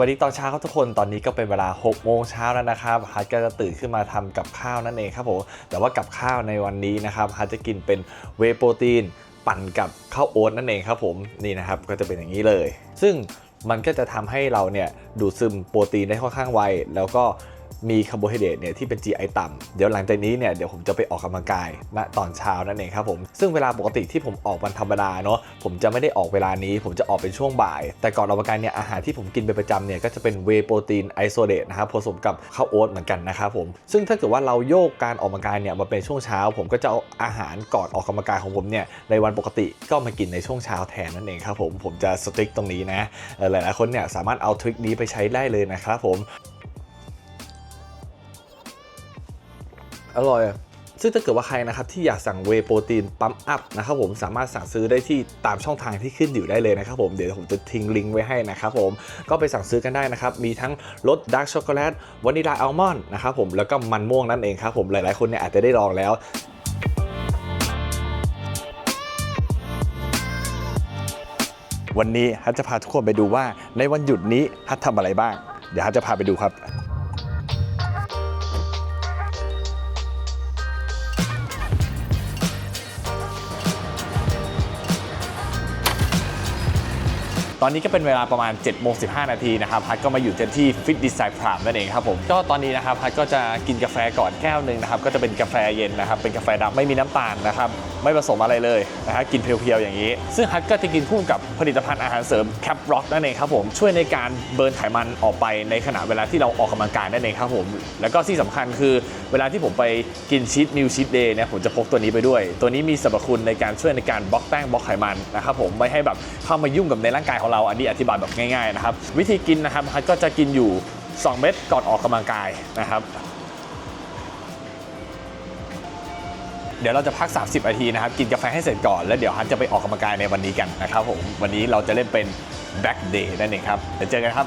สวัสดีตอนเช้าครับทุกคนตอนนี้ก็เป็นเวลา 6 โมงเช้าแล้วนะครับฮัทก็จะตื่นขึ้นมาทำกับข้าวนั่นเองครับผมแต่ว่ากับข้าวในวันนี้นะครับฮัทจะกินเป็นเวโปรตีนปั่นกับข้าวโอ๊ตนั่นเองครับผมนี่นะครับก็จะเป็นอย่างนี้เลย ซึ่งมันก็จะทำให้เราเนี่ยดูดซึมโปรตีนได้ค่อนข้างไวแล้วก็ มีคาร์โบไฮเดรตเนี่ยที่เป็น GI ต่ำเดี๋ยวหลังจากนี้เนี่ยเดี๋ยวผมจะไปออกกำลังกายณตอนเช้านั่นเองครับผมซึ่งเวลาปกติที่ผมออกวันธรรมดาเนาะผมจะไม่ได้ออกเวลานี้ ผมจะออกเป็นช่วงบ่าย แต่ก่อนออกกำลังกายเนี่ยอาหารที่ผมกินเป็นประจำเนี่ยก็จะเป็นเวโปรตีนไอโซเลตนะครับผสมกับข้าวโอ๊ตเหมือนกันนะครับผมซึ่งถ้าเกิดว่าเราโยกการออกกำลังกายเนี่ยมาเป็นช่วงเช้า ผมก็จะเอาอาหารก่อนออกกำลังกายของผมเนี่ยในวันปกติก็มากินในช่วงเช้าแทนนั่นเองครับผมผมจะสตริกตรงนี้นะหลายๆคนเนี่ยสามารถเอาทริคนี้ไปใช้ได้เลยนะครับผม อร่อย ซึ่งถ้าเกิดว่าใครนะครับที่อยากสั่งเวโปรตีนปั๊มอัพนะครับผมสามารถสั่งซื้อได้ที่ตามช่องทางที่ขึ้นอยู่ได้เลยนะครับผมเดี๋ยวผมจะทิ้งลิงก์ไว้ให้นะครับผมก็ไปสั่งซื้อกันได้นะครับมีทั้งรสดาร์กช็อกโกแลตวานิลาอัลมอนด์นะครับผมแล้วก็มันม่วงนั่นเองครับผมหลายๆคนเนี่ยอาจจะได้ลองแล้ววันนี้ฮัทจะพาทุกคนไปดูว่าในวันหยุดนี้ฮัททำอะไรบ้าง เดี๋ยวฮัทจะพาไปดูครับ ตอนนี้ก็เป็นเวลาประมาณ7จ็ดโมงสินาทีนะครับพัดก็มาอยู่ที่ฟิตดีไซน์พรามนั่นเองครับผมก็ตอนนี้นะครับพัดก็จะกินกาแฟก่อนแก้วหนึ่งนะครับก็จะเป็นกาแฟเย็นนะครับเป็นกาแฟดำไม่มีน้ำตาลนะครับไม่ผสมอะไรเลยนะฮะกินเพียวๆอย่างนี้ ซึ่งฮัทก็จะกินคู่กับผลิตภัณฑ์อาหารเสริมแคปร็อกนั่นเองครับผมช่วยในการเบิร์นไขมันออกไปในขณะเวลาที่เราออกกำลังกายนั่นเองครับผมแล้วก็ที่สำคัญคือเวลาที่ผมไปกินชีทมิลชีทเดย์เนี่ยผมจะพกตัวนี้ไปด้วย ตัวนี้มีสรรพคุณในการช่วยในการบล็อกแป้งบล็อกไขมันนะครับผมไม่ให้แบบเข้ามายุ่งกับในร่างกายของเราอันนี้อธิบายแบบง่ายๆนะครับวิธีกินนะครับฮัทก็จะกินอยู่ 2 เม็ดก่อนออกกำลังกายนะครับ เดี๋ยวเราจะพัก 30นาทีนะครับกินกาแฟให้เสร็จก่อนแล้วเดี๋ยวฮัทจะไปออกกำลังกายในวันนี้กันนะครับผมวันนี้เราจะเล่นเป็น back day นั่นเองครับเดี๋ยวเจอกันครับ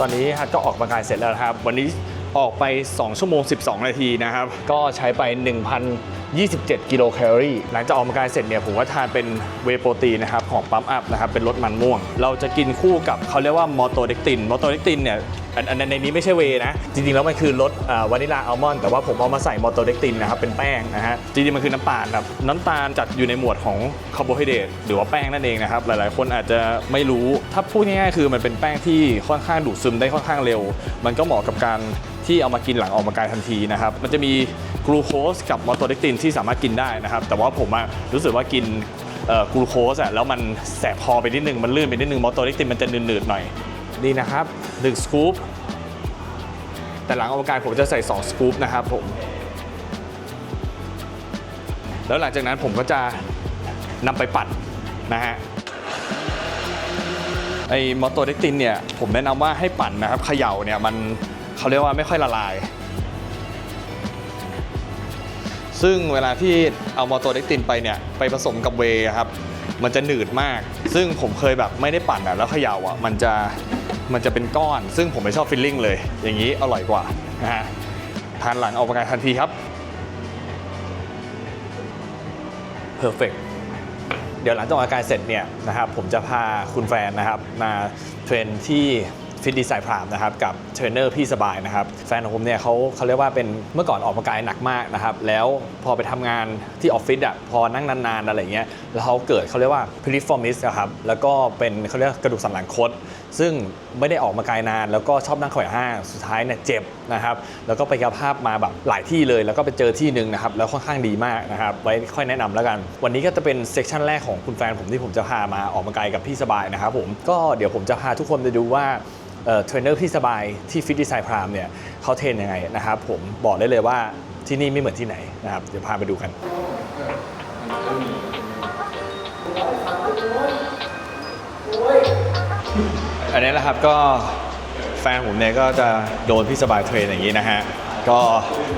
ตอนนี้ฮัทก็ออกกำลังกายเสร็จแล้วนะครับ วันนี้ออกไป 2 ชั่วโมง 12 นาทีนะครับ ก็ใช้ไป 1,027 กิโลแคลอรี่ หลังจากออกกำลังกายเสร็จเนี่ยผมก็ทานเป็นเวย์โปรตีนนะครับของปั๊มอัพนะครับเป็นรสมันม่วง เราจะกินคู่กับเขาเรียกว่ามอโตเดกตินมอโตเดกตินเนี่ย อันอันในนี้ไม่ใช่เวย์นะ จริงๆ แล้วมันคือรสวานิลาอัลมอนด์แต่ว่าผมเอามาใส่มอโตเดกตินนะครับเป็นแป้งนะฮะจริงๆ มันคือน้ำตาลครับน้ำตาลจัดอยู่ในหมวดของคาร์โบไฮเดรตหรือว่าแป้งนั่นเองนะครับหลายๆ คนอาจจะไม่รู้ถ้าพูดง่ายๆคือมันเป็นแป้งที่ค่อนข้างดูดซึมได้ค่อนข้างเร็ว มันก็เหมาะกับการที่เอามากินหลังออกกำลังกายทันทีนะครับ มันจะมีกลูโคสกับมอโตเดกตินที่สามารถกินได้นะครับ แต่ว่าผมรู้สึกว่ากินกลูโคสอะแล้วมันแสบคอไปนิดนึง มันลื่นไปนิดนึงมอโตเดกตินมันจะหนืดๆหน่อย นี่นะครับ1สกู๊ปแต่หลังออกกำลังกายผมจะใส่ 2 สกู๊ปนะครับผม แล้วหลังจากนั้นผมก็จะนำไปปั่นนะฮะไอ้มอโตเดกตินเนี่ย ผมแนะนำว่าให้ปั่นนะครับเขย่าเนี่ยมันเขาเรียกว่าไม่ค่อยละลาย ซึ่งเวลาที่เอามอโตเดกตินไปเนี่ย ไปผสมกับเวครับ มันจะหนืดมาก ซึ่งผมเคยแบบไม่ได้ปั่นอะแล้วเขย่าอะมันจะ มันจะเป็นก้อน ซึ่งผมไม่ชอบฟิลลิ่งเลย อย่างนี้อร่อยกว่านะฮะทานหลังออกกำลังกายทันทีครับ perfect เดี๋ยวหลังจากออกกำลังกายเสร็จเนี่ยนะครับผมจะพาคุณแฟนนะครับมาเทรนที่ฟิตดีไซน์พรามนะครับกับเทรนเนอร์พี่สบายนะครับแฟนของผมเนี่ยเขาเขาเรียกว่าเป็นเมื่อก่อนออกกำลังกายหนักมากนะครับแล้วพอไปทำงานที่ออฟฟิศอะพอนั่งนานๆอะไรเงี้ยแล้วเขาเกิดเขาเรียกว่าพลิฟอร์มิสครับแล้วก็เป็นเขาเรียกกระดูกสันหลังคดซึ่งไม่ได้ออกมากายนาน แล้วก็ชอบนั่งข่อยห้างสุดท้ายเนี่ยเจ็บนะครับแล้วก็ไปกระภาพมาแบบหลายที่เลย แล้วก็ไปเจอที่หนึ่งนะครับแล้วค่อนข้างดีมากนะครับไว้ค่อยแนะนำแล้วกัน วันนี้ก็จะเป็นเซสชันแรกของคุณแฟนผมที่ผมจะพามาออกกำลังกายกับพี่สบายนะครับผมก็เดี๋ยวผมจะพาทุกคนไปดูว่าเอ่อเทรนเนอร์พี่สบายที่ฟิตดีไซน์พรามเนี่ยเขาเทรนยังไงนะครับผมบอกได้เลยว่าที่นี่ไม่เหมือนที่ไหนนะครับเดี๋ยวพาไปดูกัน อันนี้แหละครับก็แฟนผมเนี่ยก็จะโดนพี่สบายเทรนอย่างนี้นะฮะก็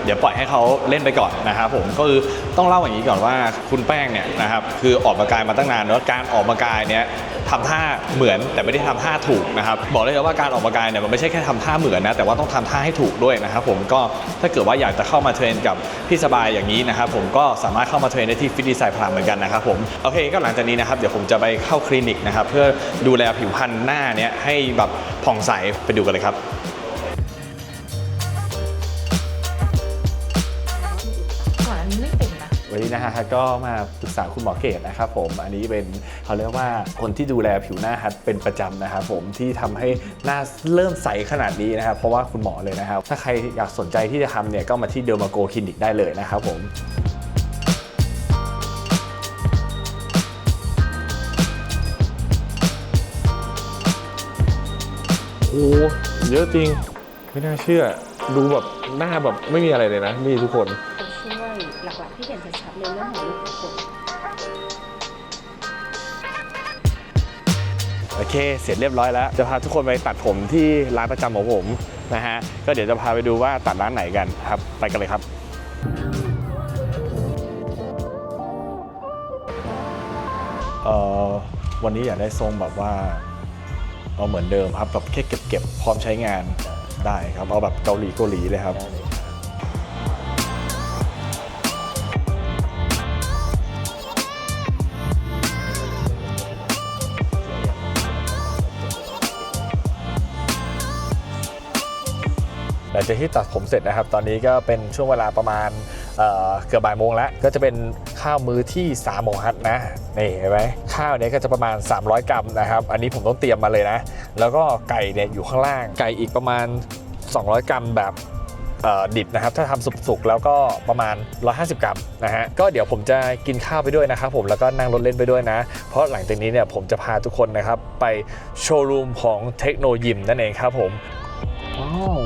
เดี๋ยวปล่อยให้เขาเล่นไปก่อนนะครับผมก็คือต้องเล่าอย่างนี้ก่อนว่าคุณแป้งเนี่ยนะครับคือออกกำลังกายมาตั้งนานแล้วการออกกำลังกายเนี่ย ทำท่าเหมือนแต่ไม่ได้ทำท่าถูกนะครับบอกเลยว่าการออกกำลังกายเนี่ยมันไม่ใช่แค่ทำท่าเหมือนนะแต่ว่าต้องทำท่าให้ถูกด้วยนะครับผมก็ถ้าเกิดว่าอยากจะเข้ามาเทรนกับพี่สบายอย่างนี้นะครับผมก็สามารถเข้ามาเทรนได้ที่ฟิตดีไซน์พลังเหมือนกันนะครับผมโอเคก็หลังจากนี้นะครับเดี๋ยวผมจะไปเข้าคลินิกนะครับเพื่อดูแลผิวพรรณหน้าเนี่ยให้แบบผ่องใสไปดูกันเลยครับ วันนี้นะฮะก็มาปรึกษาคุณหมอเกตนะครับผมอันนี้เป็นเขาเรียกว่าคนที่ดูแลผิวหน้าฮัทเป็นประจำนะครับผมที่ทำให้หน้าเริ่มใสขนาดนี้นะครับเพราะว่าคุณหมอเลยนะครับ ถ้าใครอยากสนใจที่จะทำเนี่ยก็มาที่เดลมาโกคลินิกได้เลยนะครับผมโอ้เยอะจริงไม่น่าเชื่อ ดูแบบหน้าแบบไม่มีอะไรเลยนะ มีทุกคน หลักๆที่เห็นชัดๆเลยเรื่องของรูขุมขนโอเค เสร็จเรียบร้อยแล้ว จะพาทุกคนไปตัดผมที่ร้านประจำของผมนะฮะ ก็เดี๋ยวจะพาไปดูว่าตัดร้านไหนกันครับ ไปกันเลยครับ เอ่อ วันนี้อยากได้ทรงแบบว่า เอาเหมือนเดิมครับ แบบแค่เก็บๆ พร้อมใช้งานได้ครับ เอาแบบเกาหลีเกาหลีเลยครับ จากที่ตัดผมเสร็จนะครับ ตอนนี้ก็เป็นช่วงเวลาประมาณเเกือบบ่ายโมงแล้ว ก็จะเป็นข้าวมื้อที่3โมงฮัทนะนี่เห็นไหมข้าวเนี้ยก็จะประมาณ 300 กรัมนะครับ อันนี้ผมต้องเตรียมมาเลยนะ แล้วก็ไก่เนี่ยอยู่ข้างล่างไก่อีกประมาณ 200 กรัมแบบดิบนะครับถ้าทำสุกๆแล้วก็ประมาณ 150 กรัมนะฮะก็เดี๋ยวผมจะกินข้าวไปด้วยนะครับผมแล้วก็นั่งรถเล่นไปด้วยนะ เพราะหลังจากนี้เนี่ยผมจะพาทุกคนนะครับ ไปโชว์รูมของเทคโนโลยีนั่นเองครับผม ว้าว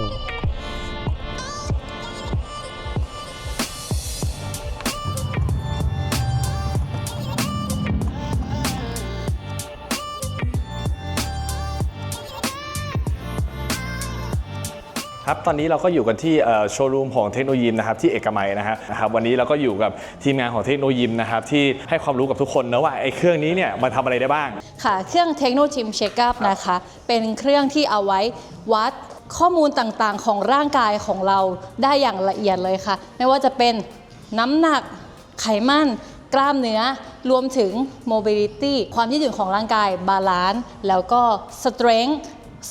ครับตอนนี้เราก็อยู่กันที่โชว์รูมของเทคโนโลยีนะครับที่เอกมัยนะฮะนะครับวันนี้เราก็อยู่กับทีมงานของเทคโนโลยีนะครับที่ให้ความรู้กับทุกคนนะว่าไอ้เครื่องนี้เนี่ยมันทำอะไรได้บ้าง ค่ะเครื่องเทคโนจิมเช็คอัพนะคะเป็นเครื่องที่เอาไว้วัดข้อมูลต่างๆ ของร่างกายของเราได้อย่างละเอียดเลยค่ะ ไม่ว่าจะเป็นน้ำหนักไขมันกล้ามเนื้อรวมถึง mobility ความยืดหยุ่นของร่างกายบาลานซ์แล้วก็ strength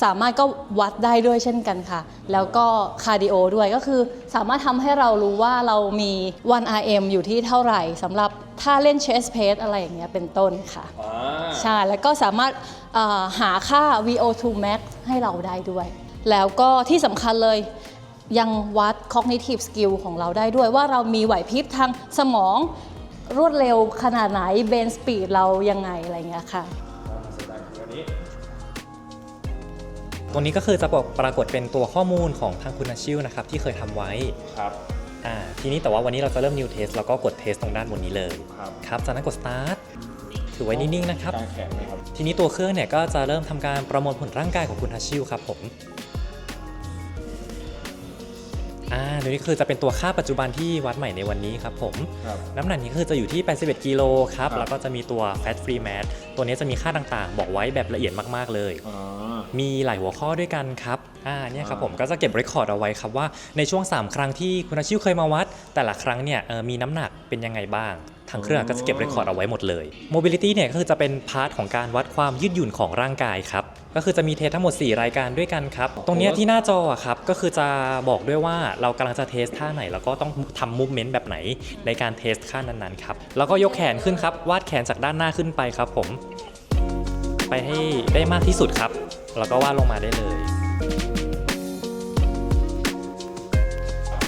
สามารถก็วัดได้ด้วยเช่นกันค่ะ แล้วก็คาร์ดิโอด้วยก็คือสามารถทำให้เรารู้ว่าเรามี 1RM อยู่ที่เท่าไหร่สำหรับถ้าเล่น chest press อะไรอย่างเงี้ยเป็นต้นค่ะใช่ แล้วก็สามารถเอ่อหาค่า VO2 max ให้เราได้ด้วย แล้วก็ที่สำคัญเลยยังวัด cognitive skill ของเราได้ด้วย ว่าเรามีไหวพริบทางสมองรวดเร็วขนาดไหน brain speed เรายังไง อะไรเงี้ยค่ะ ตรงนี้ก็คือจะปรากฏเป็นตัวข้อมูลของทางคุณอาชิวนะครับที่เคยทำไว้ครับ อ่าทีนี้แต่ว่าวันนี้เราจะเริ่ม new test แล้วก็กด test ตรงด้านบนนี้เลย ครับครับจากนั้นกด start ถือไว้นิ่งๆนะครับกางแขนไหมครับ ทีนี้ตัวเครื่องเนี่ยก็จะเริ่มทำการประมวลผลร่างกายของคุณฮัชชิวครับผม อ่าเดี๋ยวนี้คือจะเป็นตัวค่าปัจจุบันที่วัดใหม่ในวันนี้ครับผมครับ น้ำหนักนี้คือจะอยู่ที่ 81 กิโลครับครับ แล้วก็จะมีตัว fat free mass ตัวนี้จะมีค่าต่างๆ บอกไว้แบบละเอียดมากๆเลย อ๋อ มีหลายหัวข้อด้วยกันครับ อ่า เนี่ยครับอ่า ผมก็จะเก็บเรคคอร์ดเอาไว้ครับว่าในช่วง 3 ครั้งที่คุณอาชิวเคยมาวัด แต่ละครั้งเนี่ยเอ่อมีน้ำหนักเป็นยังไงบ้าง ทางเครื่องก็จะเก็บเรคคอร์ดเอาไว้หมดเลย Mobility เนี่ยก็คือจะเป็นพาร์ทของการวัดความยืดหยุ่นของร่างกายครับ ก็คือจะมีเทสทั้งหมด 4 รายการด้วยกันครับ ตรงเนี้ยที่หน้าจออะครับก็คือจะบอกด้วยว่าเรากำลังจะเทสท่าไหน แล้วก็ต้องทำมูฟเมนต์แบบไหนในการเทสค่านั้นๆครับแล้วก็ยกแขนขึ้นครับวาดแขนจากด้านหน้าขึ้นไปครับ ผม ไปให้ได้มากที่สุดครับ แล้วก็วาดลงมาได้เลย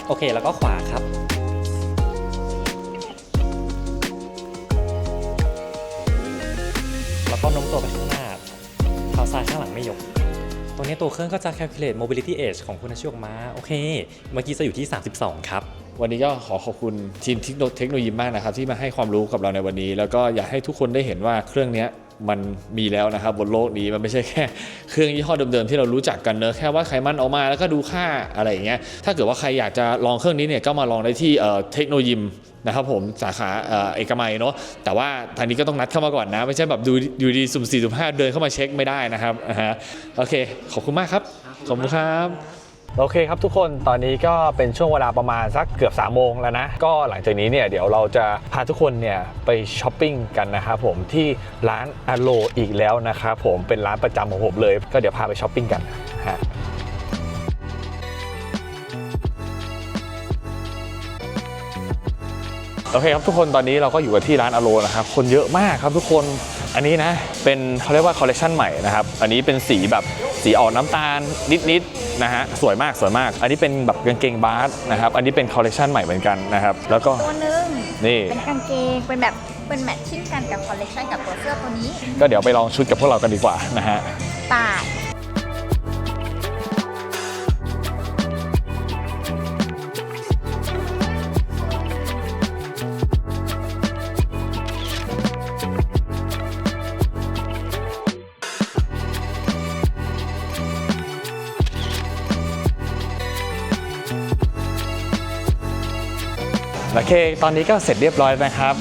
โอเค แล้วก็ขวาครับ แล้วก็โน้มตัวไปข้างหน้า ซ้ายข้างหลังไม่ยกตรงนี้ตัวเครื่องก็จะ calculate mobility age ของคุณอาชิออกมา โอเค เมื่อกี้จะอยู่ที่ 32 ครับวันนี้ก็ขอขอบคุณทีมเทคโนโลยีมากนะครับที่มาให้ความรู้กับเราในวันนี้ แล้วก็อยากให้ทุกคนได้เห็นว่าเครื่องนี้ มันมีแล้วนะครับบนโลกนี้มันไม่ใช่แค่เครื่องยี่ห้อเดิมๆที่เรารู้จักกันเนอะแค่ว่าไขมันออกมาแล้วก็ดูค่าอะไรอย่างเงี้ยถ้าเกิดว่าใครอยากจะลองเครื่องนี้เนี่ยก็มาลองได้ที่เทคโนโลยีนะครับผมสาขาเอกมัยเนาะแต่ว่าทางนี้ก็ต้องนัดเข้ามาก่อนนะ ไม่ใช่แบบดูอยู่ดีสุ่มสี่สุ่มห้าเดินเข้ามาเช็คไม่ได้นะครับอ่าฮะโอเค ขอบคุณมากครับ ขอบคุณครับ โอเคครับทุกคนตอนนี้ก็เป็นช่วงเวลาประมาณสักเกือบ3ามโมงแล้วนะ ก็หลังจากนี้เนี่ยเดี๋ยวเราจะพาทุกคนเนี่ยไปช้อปปิ้งกันนะครับผมที่ร้านอโลอีกแล้วนะครับผมเป็นร้านประจำของผมเลย ก็เดี๋ยวพาไปช้อปปิ้งกันฮะโอเคครับทุกคนตอนนี้เราก็อยู่กันที่ร้านอโลนะครับคนเยอะมากครับทุกคน อันนี้นะเป็นเขาเรียกว่าคอลเลคชันใหม่นะครับ อันนี้เป็นสีแบบสีออกน้ำตาลนิดๆนะฮะสวยมากสวยมาก อันนี้เป็นแบบกางเกงบาสนะครับ อันนี้เป็นคอลเลคชันใหม่เหมือนกันนะครับ แล้วก็ตัวหนึ่งนี่เป็นกางเกงเป็นแบบเป็นแมทชิ่งกันกับคอลเลกชันกับตัวเสื้อตัวนี้ ก็เดี๋ยวไปลองชุดกับพวกเรากันดีกว่านะฮะตา เค ตอนนี้ก็เสร็จเรียบร้อยนะครับ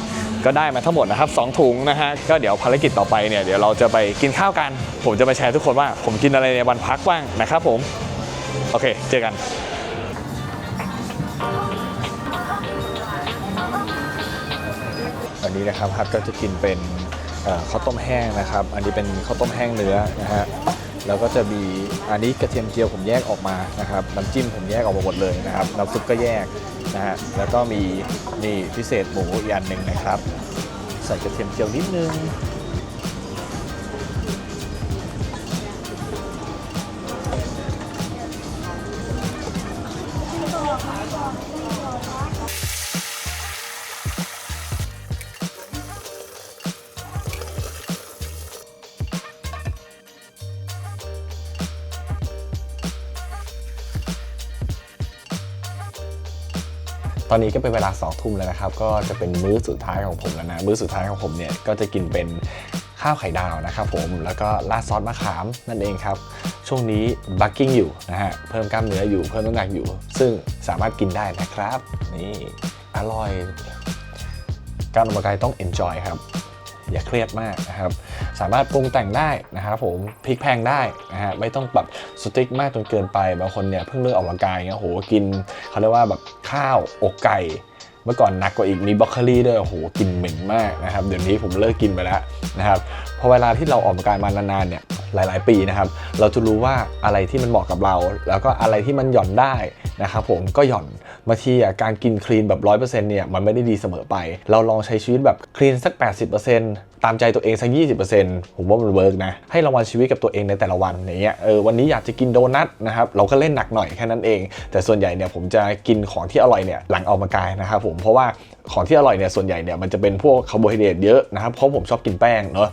ก็ได้มาทั้งหมดนะครับ2ถุงนะฮะ ก็เดี๋ยวภารกิจต่อไปเนี่ยเดี๋ยวเราจะไปกินข้าวกัน ผมจะไปแชร์ทุกคนว่า ผมกินอะไรในวันพักบ้างนะครับผม โอเค เจอกันอันนี้นะครับฮัทก็จะกินเป็นข้าวต้มแห้งนะครับ อันนี้เป็นข้าวต้มแห้งเนื้อนะฮะแล้วก็จะมีอันนี้กระเทียมเจียวผมแยกออกมานะครับน้ำจิ้มผมแยกออกมาหมดเลยนะครับน้ำซุปก็แยก นะฮะแล้วก็มีนี่พิเศษหมูอีกอันหนึ่งนะครับ ใส่กระเทียมเจียวนิดนึง ตอนนี้ก็เป็นเวลา2องทุ่มแล้วนะครับ ก็จะเป็นมื้อสุดท้ายของผมแล้วนะ มื้อสุดท้ายของผมเนี่ยก็จะกินเป็นข้าวไข่ดาวนะครับผม แล้วก็ราดซอสมะขามนั่นเองครับ ช่วงนี้บักกิ้งอยู่นะฮะ เพิ่มกล้ามเนื้ออยู่ เพิ่มน้ำหนักอยู่ ซึ่งสามารถกินได้นะครับ นี่ อร่อย การออกกำลังกายต้อง enjoy ครับ อย่าเครียดมากนะครับ สามารถปรุงแต่งได้นะครับผมพลิกแพงได้นะฮะไม่ต้องแบบสติ๊กมากจนเกินไปบางคนเนี่ยเพิ่งเลิกออกกำลังกายเงี้ยโหกินเขาเรียกว่าแบบข้าวอกไก่เมื่อก่อนหนักกว่าอีกมีบรอกโคลีด้วยโอ้โหกินเหม็นมากนะครับเดี๋ยวนี้ผมเลิกกินไปแล้วนะครับพอเวลาที่เราออกกำลังกายมานานๆเนี่ย หลาย ๆ ปีนะครับ เราจะรู้ว่าอะไรที่มันเหมาะกับเรา แล้วก็อะไรที่มันหย่อนได้นะครับผมก็หย่อนบางทีการกินคลีนแบบ 100%เนี่ยมันไม่ได้ดีเสมอไป เราลองใช้ชีวิตแบบคลีนสัก 80%ตามใจตัวเองสัก 20%ผมว่ามันเวิร์กนะ ให้รางวัลชีวิตกับตัวเองในแต่ละวันอย่างเงี้ยเออวันนี้อยากจะกินโดนัทนะครับเราก็เล่นหนักหน่อยแค่นั้นเอง แต่ส่วนใหญ่เนี่ยผมจะกินของที่อร่อยเนี่ยหลังออกกำลังกายนะครับผมเพราะว่าของที่อร่อยเนี่ยส่วนใหญ่เนี่ยมันจะเป็นพวกคาร์โบไฮเดรตเยอะนะครับเพราะผมชอบกินแป้งเนาะ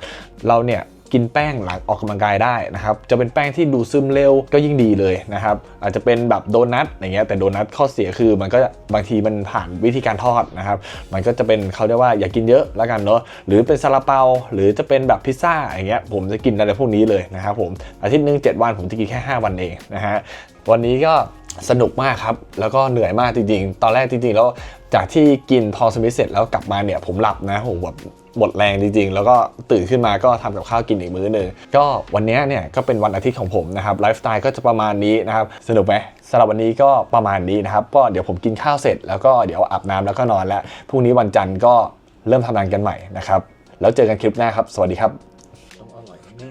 เราเนี่ย กินแป้งหลังออกกำลังกายได้นะครับจะเป็นแป้งที่ดูซึมเร็วก็ยิ่งดีเลยนะครับอาจจะเป็นแบบโดนัทอย่างเงี้ยแต่โดนัทข้อเสียคือมันก็บางทีมันผ่านวิธีการทอดนะครับมันก็จะเป็นเขาเรียกว่าอย่ากินเยอะแล้วกันเนาะหรือเป็นซาลาเปาหรือจะเป็นแบบพิซซ่าอย่างเงี้ยผมจะกินอะไรพวกนี้เลยนะครับผมอาทิตย์หนึ่ง7 วันผมจะกินแค่ 5 วันเองนะฮะวันนี้ก็สนุกมากครับ แล้วก็เหนื่อยมากจริงๆ ตอนแรกจริงๆ แล้วจากที่กินพอสมิเสร็จแล้วกลับมาเนี่ยผมหลับนะผมแบบ หมดแรงจริงๆ แล้วก็ตื่นขึ้นมาก็ทำกับข้าวกินอีกมื้อหนึ่งก็วันนี้เนี่ยก็เป็นวันอาทิตย์ของผมนะครับไลฟ์สไตล์ก็จะประมาณนี้นะครับสนุกไหมสำหรับวันนี้ก็ประมาณนี้นะครับก็เดี๋ยวผมกินข้าวเสร็จ แล้วก็เดี๋ยวอาบน้ำแล้วก็นอนแล้วพรุ่งนี้วันจันทร์ก็เริ่มทำงานกันใหม่นะครับแล้วเจอกันคลิปหน้าครับ สวัสดีครับต้องอร่อยแน่